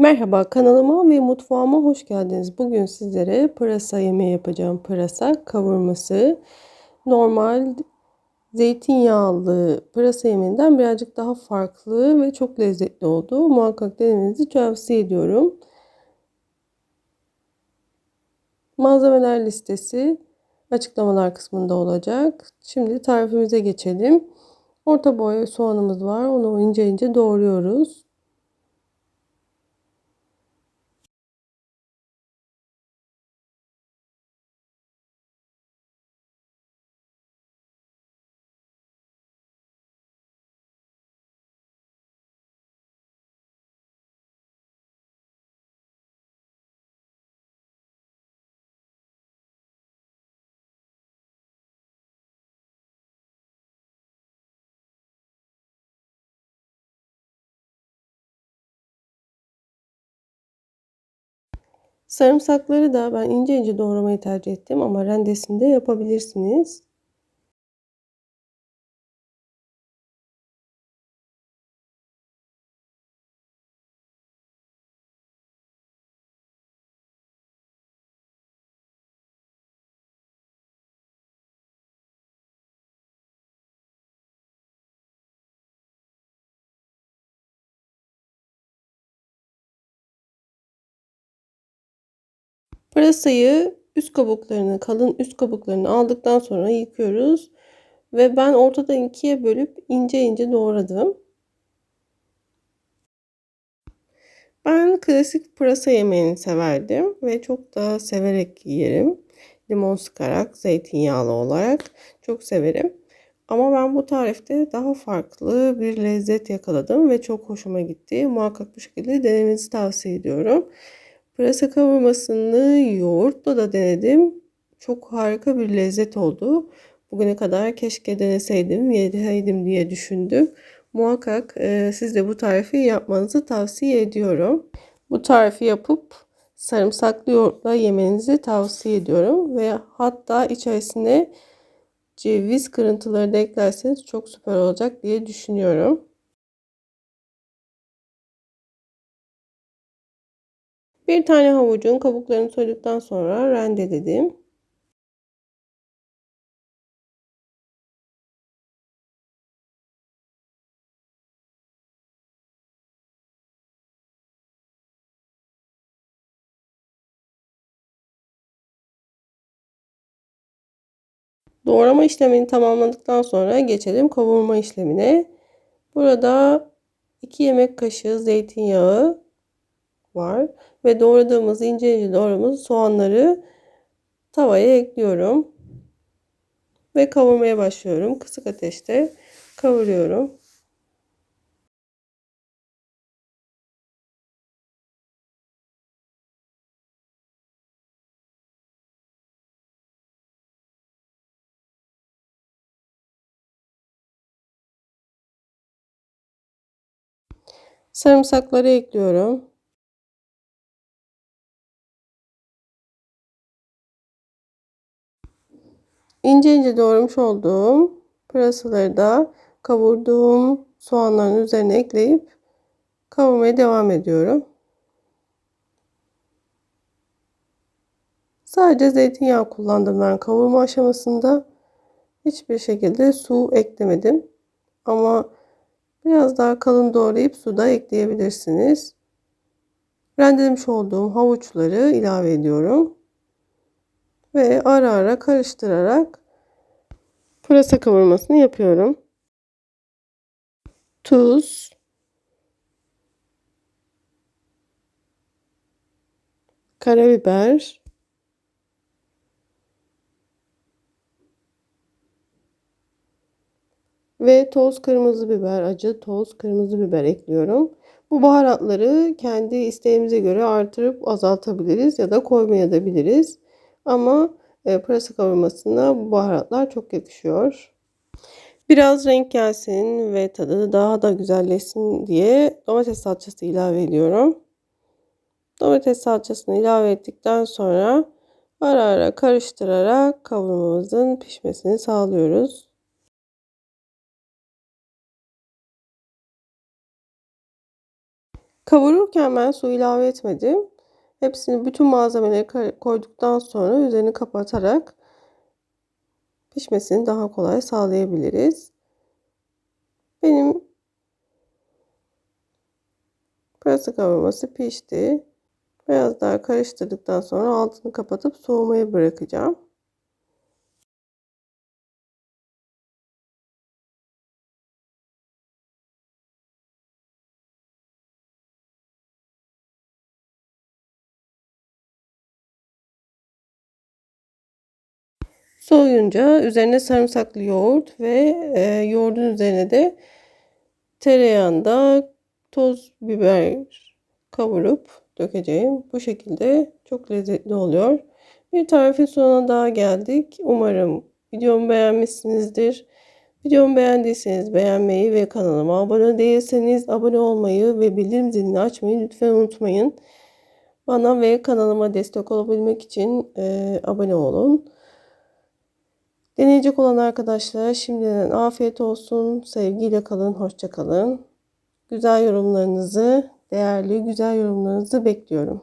Merhaba kanalıma ve mutfağıma hoş geldiniz. Bugün sizlere pırasa yemeği yapacağım. Pırasa kavurması. Normal zeytinyağlı pırasa yemeğinden birazcık daha farklı ve çok lezzetli oldu. Muhakkak denemenizi tavsiye ediyorum. Malzemeler listesi açıklamalar kısmında olacak. Şimdi tarifimize geçelim. Orta boy soğanımız var. Onu ince ince doğruyoruz. Sarımsakları da ben ince ince doğramayı tercih ettim ama rendesinde yapabilirsiniz. Pırasayı üst kabuklarını, kalın üst kabuklarını aldıktan sonra yıkıyoruz. Ve ben ortadan ikiye bölüp ince ince doğradım. Ben klasik pırasa yemeğini severdim ve çok da severek yerim. Limon sıkarak, zeytinyağlı olarak çok severim. Ama ben bu tarifte daha farklı bir lezzet yakaladım ve çok hoşuma gitti. Muhakkak bu şekilde denemenizi tavsiye ediyorum. Pırasa kavurmasını yoğurtla da denedim. Çok harika bir lezzet oldu. Bugüne kadar keşke deneseydim, yeseydim diye düşündüm. Muhakkak e, siz de bu tarifi yapmanızı tavsiye ediyorum. Bu tarifi yapıp sarımsaklı yoğurtla yemenizi tavsiye ediyorum. Ve hatta içerisine ceviz kırıntıları da eklerseniz çok süper olacak diye düşünüyorum. Bir tane havucun kabuklarını soyduktan sonra rendeledim. Doğrama işlemini tamamladıktan sonra geçelim kavurma işlemine. Burada 2 yemek kaşığı zeytinyağı var ve doğradığımız ince ince doğradığımız soğanları tavaya ekliyorum ve kavurmaya başlıyorum. Kısık ateşte kavuruyorum. Sarımsakları ekliyorum. İnce ince doğramış olduğum pırasaları da kavurduğum soğanların üzerine ekleyip kavurmaya devam ediyorum. Sadece zeytinyağı kullandım ben kavurma aşamasında. Hiçbir şekilde su eklemedim. Ama biraz daha kalın doğrayıp su da ekleyebilirsiniz. Rendelemiş olduğum havuçları ilave ediyorum ve ara ara karıştırarak pırasa kavurmasını yapıyorum. Tuz, karabiber, ve toz kırmızı biber, acı toz kırmızı biber ekliyorum. Bu baharatları kendi isteğimize göre artırıp azaltabiliriz ya da koymayabiliriz. Ama e, pırasa kavurmasına bu baharatlar çok yakışıyor. Biraz renk gelsin ve tadı daha da güzelleşsin diye domates salçası ilave ediyorum. Domates salçasını ilave ettikten sonra ara ara karıştırarak kavurmamızın pişmesini sağlıyoruz. Kavururken ben su ilave etmedim. Hepsini bütün malzemeleri koyduktan sonra üzerini kapatarak pişmesini daha kolay sağlayabiliriz. Benim pırasa kavurması pişti. Biraz daha karıştırdıktan sonra altını kapatıp soğumaya bırakacağım. Soğuyunca üzerine sarımsaklı yoğurt ve e, yoğurdun üzerine de tereyağında toz biber kavurup dökeceğim. Bu şekilde çok lezzetli oluyor. Bir tarifin sonuna daha geldik. Umarım videomu beğenmişsinizdir. Videomu beğendiyseniz beğenmeyi ve kanalıma abone değilseniz abone olmayı ve bildirim zilini açmayı lütfen unutmayın. Bana ve kanalıma destek olabilmek için e, abone olun. Deneyecek olan arkadaşlara şimdiden afiyet olsun. Sevgiyle kalın, hoşça kalın. Güzel yorumlarınızı, değerli güzel yorumlarınızı bekliyorum.